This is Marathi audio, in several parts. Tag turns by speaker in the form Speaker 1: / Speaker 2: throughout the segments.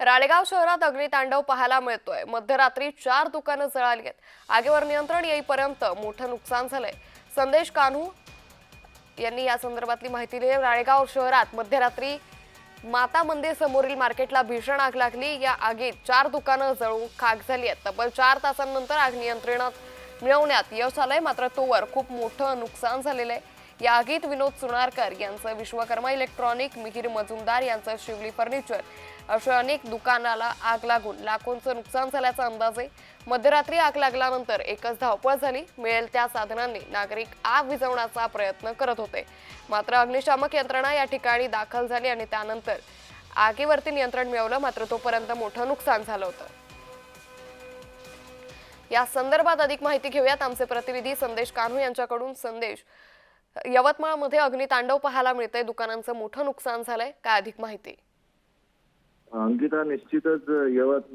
Speaker 1: राळेगाव शहरात अग्नितांडव पाहायला मिळतोय. मध्यरात्री चार दुकानं जळाली आहेत. आगीवर नियंत्रण येईपर्यंत मोठं नुकसान झालंय. संदेश कान्हू यांनी या संदर्भातली माहिती दिली. राळेगाव शहरात मध्यरात्री माता मंदिर समोरील मार्केटला भीषण आग लागली. या आगीत चार दुकानं जळून खाक झाली आहेत. तब्बल चार तासांनंतर आग नियंत्रणात मिळवण्यात यश आलंय. मात्र तोवर खूप मोठं नुकसान झालेलं आहे. या आगीत विनोद सुनारकर यांचं विश्वकर्मा इलेक्ट्रॉनिक मिहीर मजुमदार यांचं शिवली फर्निचर. अशा अनेक दुकानाला आग लागून लाखोंचं नुकसान झाल्याचा अंदाज आहे मध्यरात्री आग लागल्यानंतर एकच धावपळ झाली. मिळेल त्या साधनांनी नागरिक आग विझवण्याचा प्रयत्न करत होते. मात्र अग्निशामक यंत्रणा या ठिकाणी दाखल झाली आणि त्यानंतर आगीवरती नियंत्रण मिळवलं. मात्र तोपर्यंत मोठं नुकसान झालं होतं. या संदर्भात अधिक माहिती घेऊयात. आमचे प्रतिनिधी संदेश कान्हू यांच्याकडून संदेश यवतमाळमध्ये अग्नितांडव पाहायला मिळतंय. दुकानांचं मोठं नुकसान झालंय. काय अधिक माहिती?
Speaker 2: अंकिता निश्चितच यवत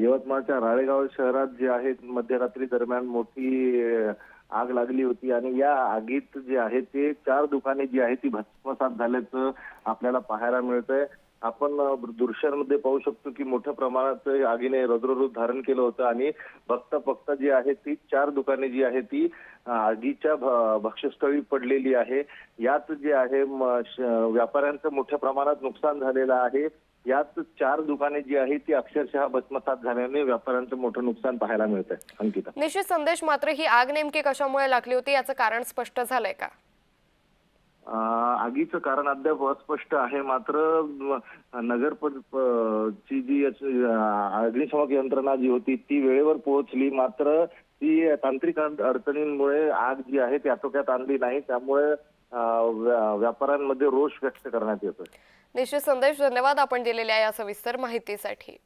Speaker 2: यवतमाळच्या राळेगाव शहरात जे आहे मध्यरात्री दरम्यान मोठी आग लागली होती. आणि या आगीत जे आहे ते चार दुकाने जी आहे ती भस्मसात झाल्याचं आपल्याला पाहायला मिळतंय. आपण दृश्यांमध्ये पाहू शकतो की मोठ्या प्रमाणात आगीने रौद्ररूप धारण केलं होतं आणि बघता बघता जी आहे ती चार दुकाने जी आहे ती आगीच्या भक्ष्यस्थळी पडलेली आहे. यात जे आहे व्यापाऱ्यांचं मोठ्या प्रमाणात नुकसान झालेलं आहे. यात चार दुकाने जी आहे ती अक्षरशः भस्मसात झाल्याने व्यापाऱ्यांचं मोठं नुकसान पाहायला मिळत आहे अंकिता.
Speaker 1: निश्चित संदेश मात्र ही आग नेमकी कशामुळे लागली होती? याचं कारण स्पष्ट झालंय का?
Speaker 2: आगीचं कारण अद्याप अस्पष्ट आहे. मात्र नगर ची जी अग्निशमक यंत्रणा जी होती ती वेळेवर पोहोचली. मात्र ती तांत्रिक अडचणींमुळे आग जी आहे ती आटोक्यात आणली नाही. त्यामुळे व्या- व्यापाऱ्यांमध्ये रोष व्यक्त करण्यात येतोय.
Speaker 1: निश्चित संदेश. धन्यवाद आपण दिलेल्या या सविस्तर माहितीसाठी.